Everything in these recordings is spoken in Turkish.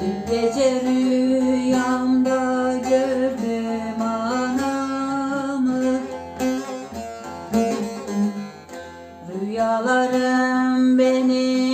Gece rüyamda gördüm anamı. Rüyalarım benim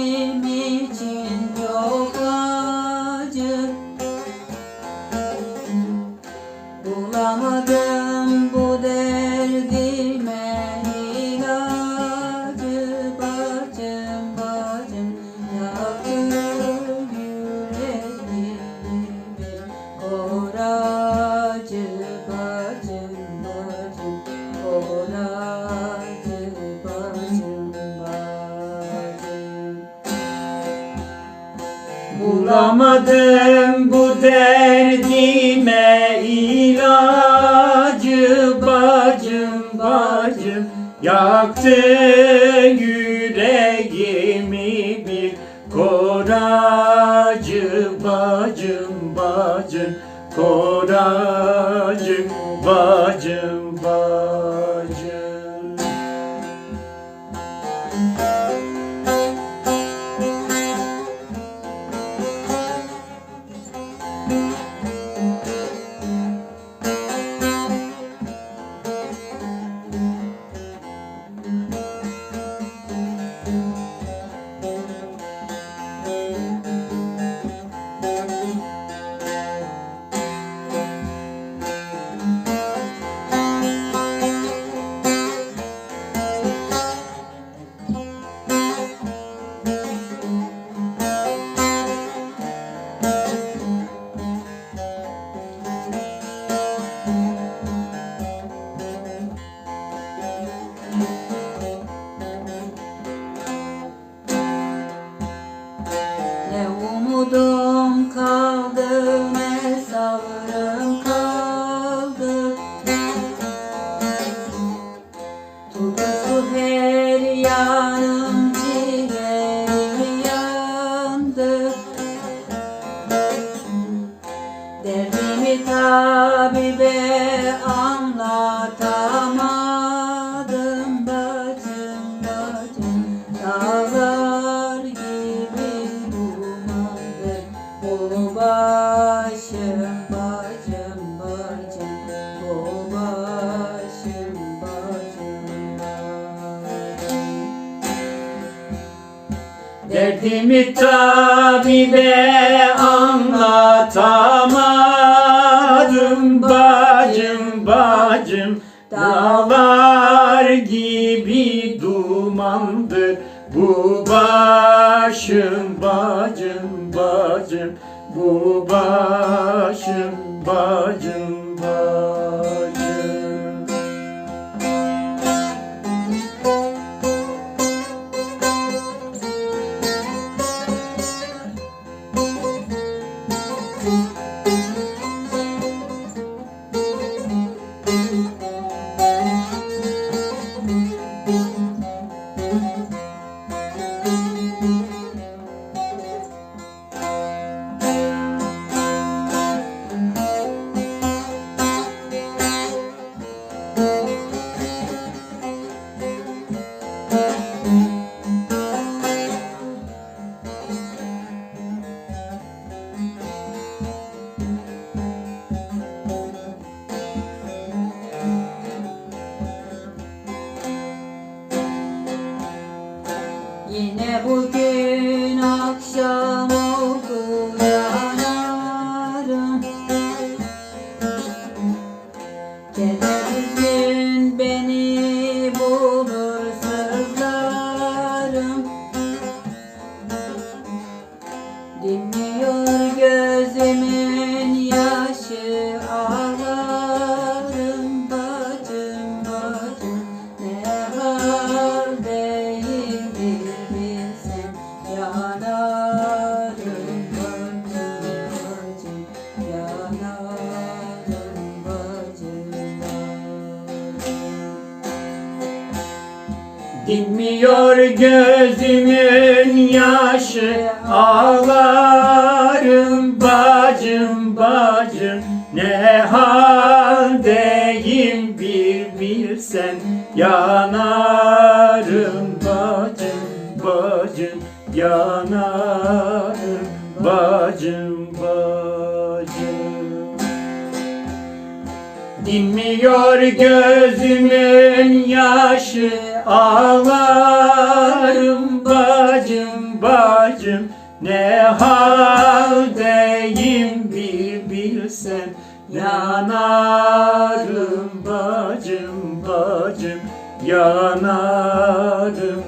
Bulamadım bu derdime ilacı bacım bacım. Yaktı yüreğimi bir koracı bacım bacım. Koracı bacım pe omul Domn care Derdimi tabibe anlatamadım. Bacım bacım Dağlar gibi dumandır. Bu başım bacım bacım Bu başım bacım Dinmiyor gözümün yaşı Ağlarım bacım bacım. Ne haldeyim bir bilsen Yanarım bacım bacım. Yanarım bacım bacım. Dinmiyor gözümün yaşı Ağlarım bacım bacım. Ne haldeyim bir bilsen. Yanarım bacım bacım. Yanarım